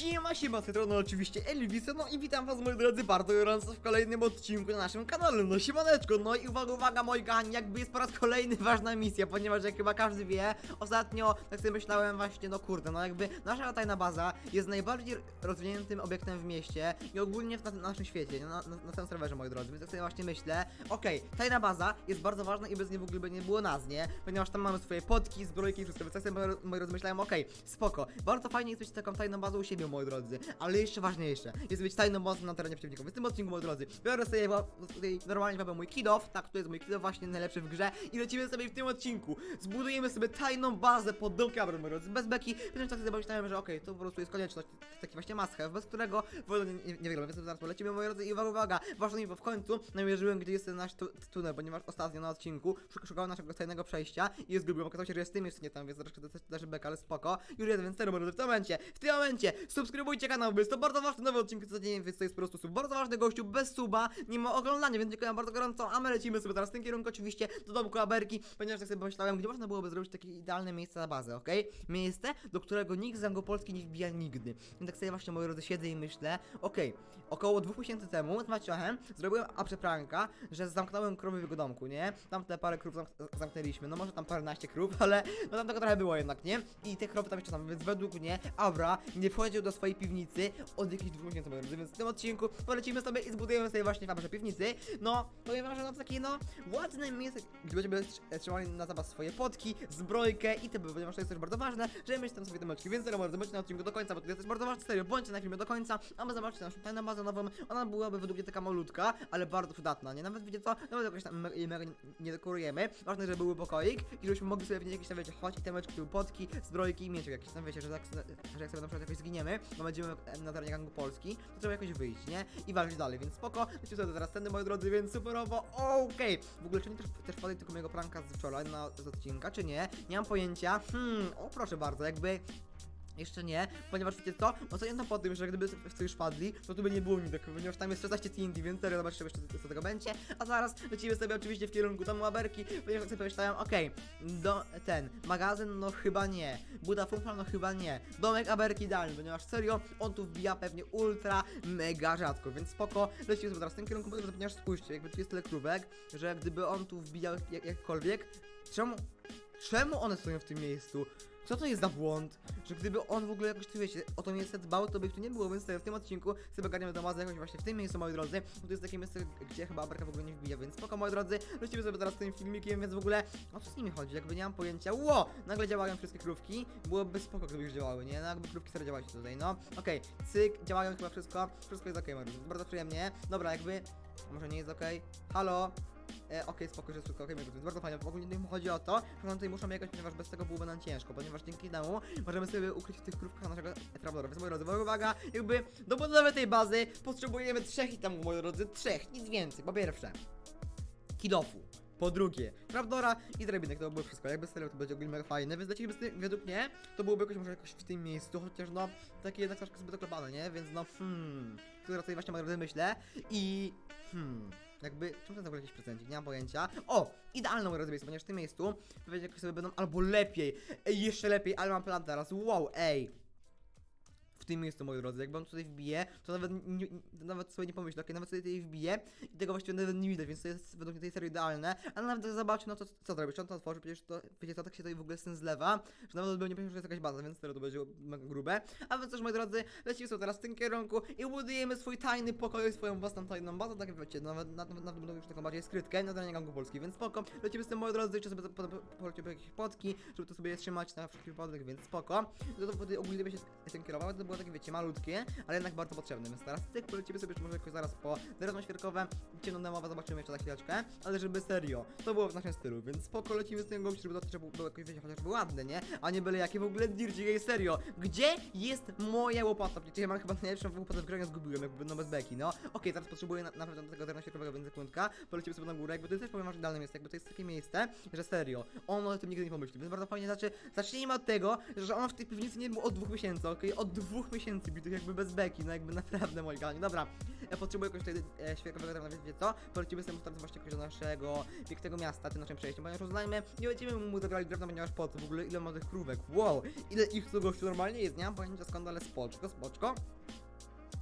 Siema, siema, z no oczywiście Elvisa, no i witam was moi drodzy bardzo gorąco w kolejnym odcinku na naszym kanale, no siemaneczko, no i uwaga, uwaga moi kochani, jakby jest po raz kolejny ważna misja, ponieważ jak chyba każdy wie, ostatnio tak sobie myślałem właśnie, no kurde, no jakby nasza tajna baza jest najbardziej rozwiniętym obiektem w mieście i ogólnie w na, na naszym świecie, na, na, na całym serwerze moi drodzy, więc tak sobie właśnie myślę, okej, tajna baza jest bardzo ważna i bez niej w ogóle by nie było nas, nie, ponieważ tam mamy swoje potki, zbrojki i wszystko, więc tak sobie moi, moi drodzy myślałem, okej, spoko, bardzo fajnie jest mieć taką tajną bazę u siebie, moi drodzy, ale jeszcze ważniejsze jest mieć tajną bazę na terenie przeciwników. W tym odcinku, moi drodzy, biorę sobie tutaj normalnie wabę mój kidow, tak, to jest mój kidow właśnie najlepszy w grze i lecimy sobie w tym odcinku. Zbudujemy sobie tajną bazę pod domkiem, moi drodzy, bez beki. Potem tak sobie pomyślałem, że okej, to po prostu jest konieczność, taki właśnie must have, bez którego wolno nie, nie, nie wygląda, więc zaraz polecimy, moi drodzy, i uwaga, uwaga, ważne mi, bo w końcu namierzyłem, gdzie jest ten nasz tu tunel, ponieważ ostatnio na odcinku szuk- szukałem naszego tajnego przejścia i je zgubiłem. Okazało się, że jest tym jeszcze nie tam, więc troszkę też beka, ale spoko. Już jeden, więc drodzy, w tym momencie, w tym momencie subskrybujcie kanał, bo jest to bardzo ważny nowy odcinek codziennie, więc to jest po prostu sub. Bardzo ważny gościu, bez suba, nie ma oglądania, więc dziękuję bardzo gorąco, a my lecimy sobie teraz w tym kierunku oczywiście do domku Aberki, ponieważ tak sobie pomyślałem, gdzie można byłoby zrobić takie idealne miejsce na bazę, okej? Miejsce, do którego nikt z Angopolski nie wbija nigdy. I tak sobie właśnie, moi drodzy, siedzę i myślę, okej, około dwóch miesięcy temu z Maciochem zrobiłem aprzepranka, że zamknąłem krowy w jego domku, nie? Tam te parę krów zamk zamknęliśmy, no może tam paręnaście krów, ale no tam tego trochę było jednak, nie? I te krowy tam jeszcze tam, więc według mnie Abra nie wchodził do swojej piwnicy od jakichś dwóch miesięcy, drodzy, więc w tym odcinku polecimy sobie i zbudujemy sobie właśnie w Abrze piwnicy. No, powiem wam, że no takie no ładne miejsce, gdzie będziemy trz- trzymali na zapas swoje potki, zbrojkę i te, ponieważ to jest też bardzo ważne, żeby mieć tam sobie te moczki, więc serio, bądźcie na odcinku do końca, bo to jest też bardzo ważne, serio, bądźcie na filmie do końca, a my zobaczcie naszą tajną bazę nową, ona byłaby według mnie taka malutka, ale bardzo przydatna, nie? Nawet wiecie co, nawet jakoś tam me- jej mega nie, dekorujemy, ważne, żeby był pokoik i żebyśmy mogli sobie w niej jakieś tam, wiecie, choć i te meczki, potki, zbrojki i mieć jakieś tam, wiecie, że, tak, że jak sobie na przykład jakoś zginiemy, bo będziemy na terenie gangu Polski, to trzeba jakoś wyjść, nie? I walczyć dalej, więc spoko, lecimy sobie teraz tędy, moi drodzy, więc superowo, okej! W ogóle, czy nie też, też wpadli tylko mojego pranka z wczoraj na, z odcinka, czy nie? Nie mam pojęcia, hmm, o proszę bardzo, jakby... Jeszcze nie, ponieważ wiecie co? Oceniam po tym, że gdyby w co już padli, to tu by nie było nidek, ponieważ tam jest 16 TNT, więc serio zobaczymy jeszcze co tego będzie. A zaraz lecimy sobie oczywiście w kierunku domu Aberki, ponieważ tak sobie pomyślałem, okej, do ten, magazyn no chyba nie, buda funfal no chyba nie, domek Aberki idealny, ponieważ serio, on tu wbija pewnie ultra, mega rzadko, więc spoko, lecimy sobie teraz w tym kierunku, ponieważ spójrzcie, jakby tu jest tyle krówek, że gdyby on tu wbijał jak, jakkolwiek, czemu, czemu one stoją w tym miejscu? Co to jest za błąd? Że gdyby on w ogóle jakoś, tu wiecie, o to miejsce dbał, to by tu nie było, więc sobie w tym odcinku. Sobie ogarniamy do jakoś właśnie w tym miejscu, moi drodzy, bo to jest takie miejsce, gdzie chyba Aberka w ogóle nie wbija, więc spoko, moi drodzy, lecimy sobie teraz tym filmikiem, więc w ogóle, o co z nimi chodzi, jakby nie mam pojęcia, ło, nagle działają wszystkie krówki, byłoby spoko, gdyby już działały, nie, no jakby krówki serio działały się tutaj, no, okej, cyk, działają chyba wszystko, wszystko jest okej, moi drodzy, bardzo przyjemnie, dobra, jakby, może nie jest okej, halo, E, okej, spoko, że okay, więc bardzo fajnie. Ogólnie nie chodzi o to, że nam tutaj muszą jechać, ponieważ bez tego byłoby nam ciężko, ponieważ dzięki temu możemy sobie ukryć w tych krówkach naszego trapdora. Więc moi drodzy, uwaga, jakby do budowy tej bazy potrzebujemy trzech i tam, moi drodzy, trzech, nic więcej. Po pierwsze, kidofu. Po drugie, trapdora i drabinek, to byłoby wszystko. Jakby serio to będzie ogólnie mega fajne, więc z tym, według mnie, to byłoby jakoś może jakoś w tym miejscu, chociaż no, takie jednak troszkę zbyt oklapane, nie? Więc no, hmm, które sobie właśnie drodzy myślę i hmm, jakby, czemu to jest w ogóle jakiś prezencik, nie mam pojęcia. O, idealną rozbiję, ponieważ w tym miejscu, powiedzieć jakoś sobie będą albo lepiej, ej, jeszcze lepiej, ale mam plan teraz, wow, ej. Tym miejscu, moi drodzy, jakby on tutaj wbije, to nawet, nie, nawet sobie nie pomyślę, okej, nawet sobie tutaj wbije i tego właściwie nawet nie widać, więc to jest według mnie tej serii idealne, ale nawet zobaczcie, no to co zrobić, czy on to otworzy, przecież to, wiecie co, tak się tutaj w ogóle syn zlewa, że nawet bym nie powiedział, że jest jakaś baza, więc serio to będzie grube, a więc też, moi drodzy, lecimy sobie teraz w tym kierunku i budujemy swój tajny pokój, swoją własną tajną bazę, tak jak wiecie, nawet nawet nawet nawet już taką bardziej skrytkę na terenie gangu Polski, więc spoko, lecimy z tym, moi drodzy, jeszcze sobie potem polecimy po jakieś potki, żeby to sobie trzymać na wszelki wypadek, więc spoko, no to wtedy ogólnie by się tym kierowało, to było takie, wiecie, malutkie, ale jednak bardzo potrzebne, więc teraz cyk, polecimy sobie jeszcze może jakoś zaraz po drewno świerkowe, ciemną demowe, zobaczymy jeszcze za chwileczkę, ale żeby serio, to było w naszym stylu, więc spoko, lecimy z tym gościem, żeby to też było, jakoś, wiecie, chociażby ładne, nie? A nie byle jakie w ogóle dirci, ej, serio, gdzie jest moja łopata? Przecież ja mam chyba najlepszą łopatę w ja zgubiłem, jakby no bez beki, no. Okej, teraz potrzebuję na, na pewno do tego drewna świerkowego, więc sekundka, polecimy sobie na górę, jakby to jest też powiem że idealne miejsce, jakby to jest takie miejsce, że serio, on o tym nigdy nie pomyśli, więc bardzo fajnie, znaczy, zacznijmy od tego, że on w tej piwnicy nie był od dwóch miesięcy, okej, od dwóch dwóch miesięcy bitych jakby bez beki, no jakby naprawdę moi kochani. Dobra, ja potrzebuję jakoś tutaj e, świerkowego drewna, więc wiecie co? Polecimy sobie teraz właśnie jakoś do naszego pięknego miasta, tym naszym przejściem, ponieważ uznajmy, nie będziemy mu zabrali drewna, ponieważ po co? W ogóle ile ma tych krówek? Wow, ile ich tu gościu normalnie jest, nie mam pojęcia skąd, ale spoczko, spoczko.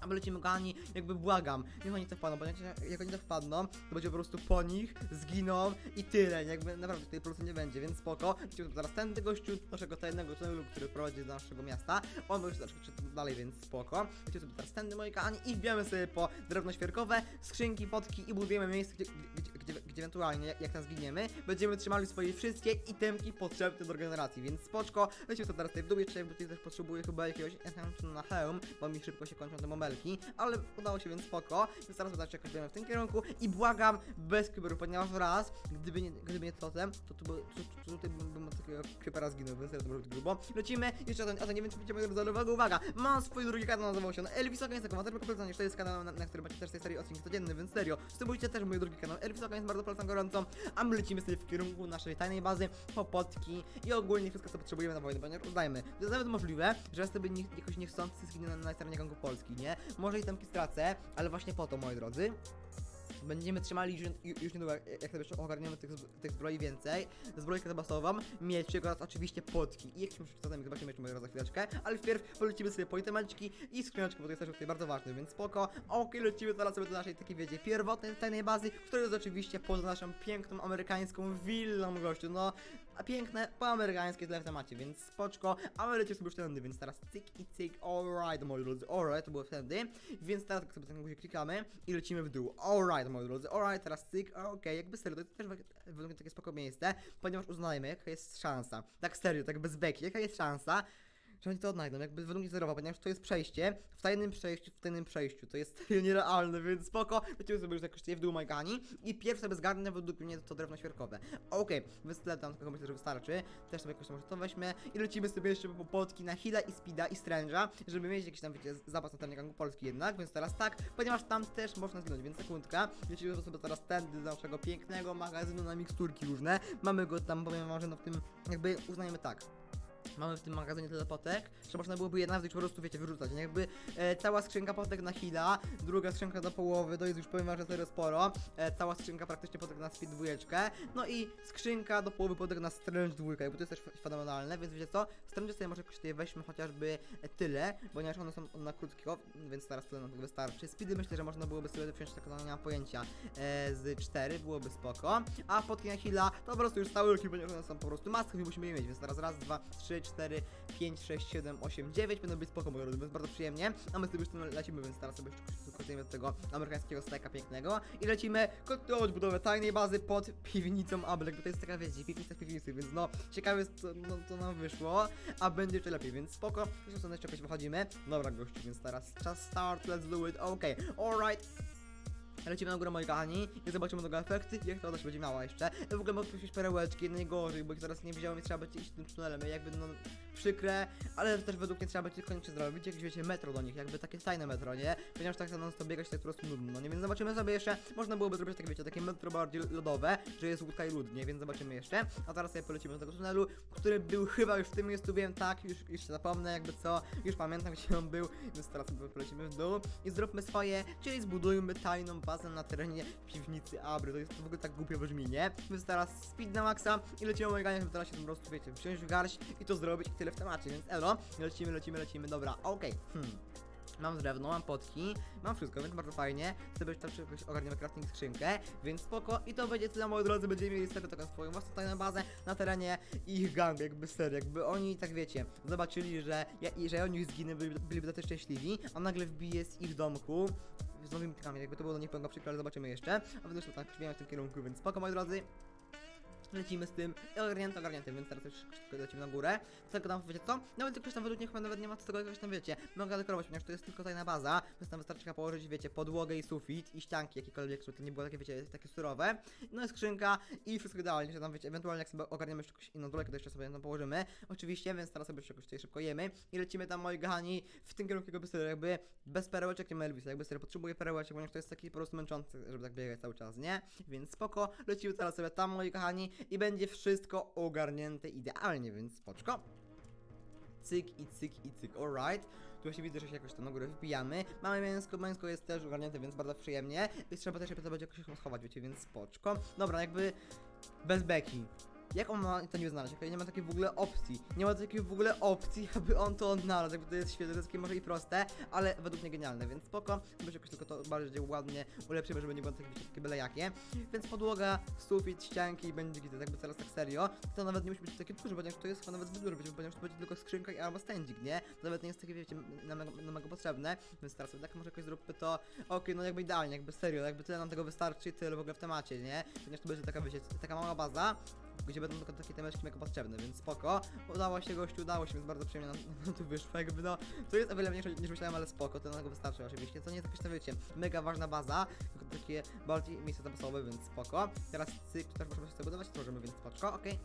A my lecimy kochani, jakby błagam, niech oni to wpadną, bo jak, jak oni to wpadną, to będzie po prostu po nich, zginą i tyle, jakby naprawdę tutaj po prostu nie będzie, więc spoko. Lecimy zaraz ten gościu naszego tajnego tunelu, który prowadzi do naszego miasta, on troszkę szedł dalej, więc spoko. Lecimy sobie teraz tędy, moi kochani, i wbijamy sobie po drewno świerkowe, skrzynki, potki i budujemy miejsce, gdzie, gdzie, gdzie ewentualnie, jak, tam zginiemy, będziemy trzymali swoje wszystkie itemki potrzebne do regeneracji, więc spoczko. Lecimy sobie teraz tutaj w dół, jeszcze tutaj też potrzebuję chyba jakiegoś enchantu na hełm, bo mi szybko się kończą te bąbelki, ale udało się, więc spoko. Więc teraz zobaczcie, jak będziemy w tym kierunku. I błagam bez kryperu, ponieważ raz, gdyby nie, gdyby nie totem, to, tu, by- tu, tu, tutaj bym, od takiego krypera zginął, więc to może być grubo. Lecimy, jeszcze o to, o to nie wiem, czy wiecie moje drodzy, uwaga, mam swój drugi kanał, nazywał się Elvis Oka, jest taką to jest kanał, na, na którym macie też tej serii odcinki codzienny, więc serio, subujcie też mój drugi kanał Elvis Oka, jest bardzo polecam gorąco, a my lecimy sobie w kierunku naszej tajnej bazy, popotki i ogólnie wszystko, co potrzebujemy na wojnę, ponieważ uznajmy, to jest nawet możliwe, że ja sobie nie, jakoś niechcący zginę na, na terenie gangu Polski, nie? Może i tamki stracę, ale właśnie po to, moi drodzy, Będziemy trzymali już, już niedługo, jak sobie ogarniemy tych, tych zbroi więcej. Zbrojkę zabasową, mieć oraz oczywiście potki. I jakimś czasami zobaczymy jeszcze moje za chwileczkę. Ale wpierw polecimy sobie po itemeczki i skrzyneczkę, bo to jest też tutaj bardzo ważne, więc spoko. Okej, lecimy teraz sobie do naszej takiej, wiecie, pierwotnej, tajnej bazy, która jest oczywiście poza naszą piękną amerykańską willą gościu. No, a piękne, poamerykańskie tyle w temacie, więc spoczko. A my lecimy sobie już tędy, więc teraz cyk i cyk, alright, moi drodzy, alright, to było wtedy. Więc teraz tak sobie ten guzik klikamy i lecimy w dół. Alright, moi drodzy, alright, teraz cyk, okej, jakby serio, to też według mnie takie spoko miejsce, ponieważ uznajmy, jaka jest szansa. Tak serio, tak bez beki, jaka jest szansa, że oni to odnajdą, jakby według mnie zerowa, ponieważ to jest przejście, w tajnym przejściu, w tajnym przejściu, to jest nierealne, więc spoko, lecimy sobie już jakoś tutaj w dół Majgani i pierwsze sobie według mnie to drewno świerkowe. Okej, więc tyle tam tylko myślę, że wystarczy, też sobie jakoś może to weźmie. I lecimy sobie jeszcze po potki na Hila i Speeda i Strange'a, żeby mieć jakiś tam, wiecie, zapas na terenie gangu Polski jednak, więc teraz tak, ponieważ tam też można zginąć, więc sekundka, lecimy sobie teraz tędy do naszego pięknego magazynu na miksturki różne, mamy go tam, powiem wam, że no w tym, jakby uznajemy tak, Mamy w tym magazynie tyle potek, że można byłoby je nawet po prostu, wiecie, wyrzucać. Nie? Jakby e, cała skrzynka potek na Hila, druga skrzynka do połowy, to jest już powiem że serio sporo. E, cała skrzynka praktycznie potek na Speed dwójeczkę. No i skrzynka do połowy potek na Strange dwójkę, jakby to jest też fenomenalne, więc wiecie co? Strange sobie może tutaj weźmy chociażby e, tyle, ponieważ one są na krótkiego, więc teraz tyle nam wystarczy. Speedy myślę, że można byłoby sobie wziąć tak, no nie pojęcia, e, z 4 byłoby spoko. A potki na Hila to po prostu już ruki, ponieważ one są po prostu must i musimy je mieć, więc teraz raz, dwa, trzy, 4, 5, 6, 7, 8, 9 będą być spoko, moi drodzy, więc bardzo przyjemnie. A my sobie już lecimy, więc teraz sobie korzystajemy z tego amerykańskiego steka pięknego i lecimy kontynuować budowę tajnej bazy pod piwnicą Ablek, bo to jest taka, wiecie, piwnica w piwnicy, więc no, ciekawe jest, co no, to nam wyszło, a będzie jeszcze lepiej, więc spoko. Zresztą jeszcze jakoś wychodzimy. Dobra, gościu, więc teraz czas start, let's do it, okej, alright. Lecimy na górę moi kochani i zobaczymy tego efekty, jak to się będzie miała jeszcze. W ogóle mogę prosić perełeczki, najgorzej, bo ich zaraz nie wziąłem i trzeba będzie iść tym tunelem, jakby no przykre, ale też według mnie trzeba będzie koniecznie zrobić jakieś wiecie metro do nich, jakby takie tajne metro, nie? Ponieważ tak non stop biegać to jest po prostu nudno, no nie? Więc zobaczymy sobie jeszcze, można byłoby zrobić takie wiecie, takie metro bardziej lodowe, że jest łódka i lód, nie? Więc zobaczymy jeszcze. A teraz sobie polecimy do tego tunelu, który był chyba już w tym miejscu, wiem, tak, już, już się zapomnę jakby co, już pamiętam gdzie on był, więc teraz sobie polecimy w dół i zróbmy swoje, czyli zbudujmy tajną bazę na terenie piwnicy Abry, to jest to w ogóle tak głupio brzmi, nie? Więc teraz speed na maksa i lecimy omeganie, żeby teraz się po prostu, wiecie, wziąć w garść i to zrobić i tyle w temacie, więc elo, lecimy, lecimy, lecimy, dobra, okej, hmm. Mam drewno, mam potki, mam wszystko, więc bardzo fajnie. Sobie też jakoś ogarniemy crafting skrzynkę, więc spoko. I to będzie tyle, moi drodzy, będziemy mieli serio taką swoją własną tajną bazę na terenie ich gangu, jakby serio, jakby oni, tak wiecie, zobaczyli, że ja, i że oni zginęli, byli, byliby na to szczęśliwi, a nagle wbije z ich domku z nowymi tykami, jakby to było do nich przykro, ale zobaczymy jeszcze. A też tak śmieją w tym kierunku, więc spoko, moi drodzy. Lecimy z tym ogarnięte, ogarnięte, więc teraz już szybko lecimy na górę. Tylko tam, wiecie co? Nawet jakoś tam według mnie chyba nawet nie ma co tego jakoś tam, wiecie, mogę dekorować, ponieważ to jest tylko tajna baza, więc tam wystarczy położyć, wiecie, podłogę i sufit i ścianki jakiekolwiek, żeby to nie było takie, wiecie, takie surowe. No i skrzynka i wszystko idealnie, że tam, wiecie, ewentualnie jak sobie ogarniemy jeszcze jakąś inną dolkę, to jeszcze sobie tam położymy. Oczywiście, więc teraz sobie jakoś tutaj szybko jemy i lecimy tam, moi kochani, w tym kierunku jakby serio, jakby bez perełeczek nie ma Elvisa, jakby serio potrzebuję perełeczek, ponieważ to jest taki po prostu męczący, żeby tak biegać cały czas, nie? Więc spoko, lecimy teraz sobie tam, moi kochani, i będzie wszystko ogarnięte idealnie, więc spoczko. Cyk i cyk i cyk, alright. Tu właśnie widzę, że się jakoś tam na górę wbijamy. Mamy mięsko, mięsko jest też ogarnięte, więc bardzo przyjemnie. Więc trzeba też to będzie jakoś schować, wiecie, więc spoczko. Dobra, jakby bez beki. Jak on ma to nie znaleźć? Okej, nie ma takiej w ogóle opcji. Nie ma takiej w ogóle opcji, aby on to odnalazł. Jakby to jest świetne, to jest takie może i proste, ale według mnie genialne, więc spoko. Może jakoś tylko to bardziej ładnie ulepszymy, żeby nie było takie, takie byle jakie. Więc podłoga, sufit, ścianki i będzie git, jakby teraz tak serio. To nawet nie musi być takie duże, ponieważ to jest chyba nawet zbyt duże, ponieważ to będzie tylko skrzynka albo stędzik, nie? To nawet nie jest takie, wiecie, na mega, na mega potrzebne. Więc teraz tak może jakoś zróbmy to. Okej, no jakby idealnie, jakby serio, jakby tyle nam tego wystarczy, tyle w ogóle w temacie, nie? Ponieważ to będzie taka, wiecie, taka mała baza, gdzie będą tylko takie temeczki mega potrzebne, więc spoko. Udało się gościu, udało się, więc bardzo przyjemnie nam, tu wyszło, jakby no, to jest o wiele mniejsze niż myślałem, ale spoko, to na tego wystarczy oczywiście, to nie jest jakaś, to wiecie, mega ważna baza, tylko takie bardziej miejsce zapasowe, więc spoko. Teraz cyk, też możemy sobie budować, możemy, więc spoczko, okej.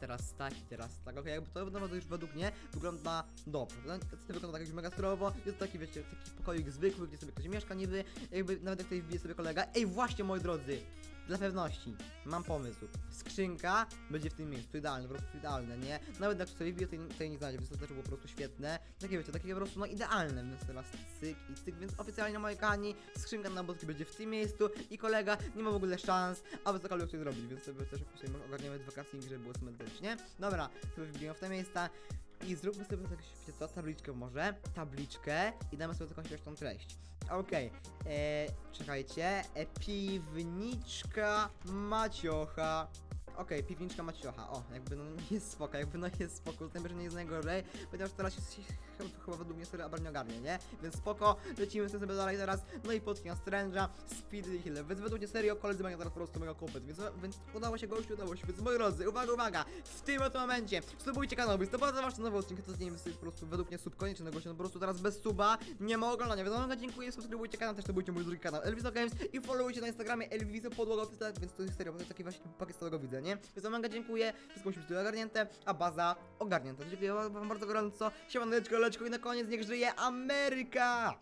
Teraz tak i teraz tak, okej, jakby to wygląda już według mnie wygląda dobrze. To wygląda tak już mega surowo, jest taki, wiecie, taki pokoik zwykły, gdzie sobie ktoś mieszka niby, jakby nawet jak tutaj wbije sobie kolega. Ej, właśnie moi drodzy, dla pewności, mam pomysł. Skrzynka będzie w tym miejscu, idealne, po prostu idealne, nie? Nawet jak sobie wbije, to nie znajdzie, więc to też było po prostu świetne. Takie wiecie, takie po prostu no idealne, więc teraz cyk i cyk, więc oficjalnie moi kochani, skrzynka na boski będzie w tym miejscu i kolega nie ma w ogóle szans, aby cokolwiek coś zrobić, więc sobie też jakoś sobie ogarniemy dwa castingi, żeby było symetrycznie. Dobra, sobie wbijemy w te miejsca. I zróbmy sobie tak, wiecie co, tabliczkę może, tabliczkę i damy sobie taką śmieszną treść. Okej, e, czekajcie, piwniczka Maciocha. Okej, piwniczka Maciocha, o, jakby no jest spoko, jakby no jest spoko, tym, że nie jest najgorzej, ponieważ teraz się, chyba, według mnie serio Abar nie ogarnie, nie? Więc spoko, lecimy sobie dalej teraz, no i potki na Strange'a, Speedy i Healer, więc według mnie serio koledzy mają teraz po prostu mega kompet, więc, więc udało się gościu, udało się, więc moi drodzy, uwaga, uwaga, w tym oto momencie subujcie kanał, więc to bardzo ważne nowe odcinki, to z nim jest po prostu według mnie sub konieczny gościu, no po prostu teraz bez suba nie ma oglądania, więc mega dziękuję, subskrybujcie kanał, też subujcie mój drugi kanał Elviso Games i followujcie na Instagramie Elviso Podłoga Oficjalna, więc to jest serio, bo to jest taki właśnie pakiet widzę, nie? Więc mega dziękuję, wszystko musi być tu ogarnięte, a baza ogarnięta. Dziękuję wam bardzo gorąco, siemaneczko, leczko i na koniec niech żyje Ameryka!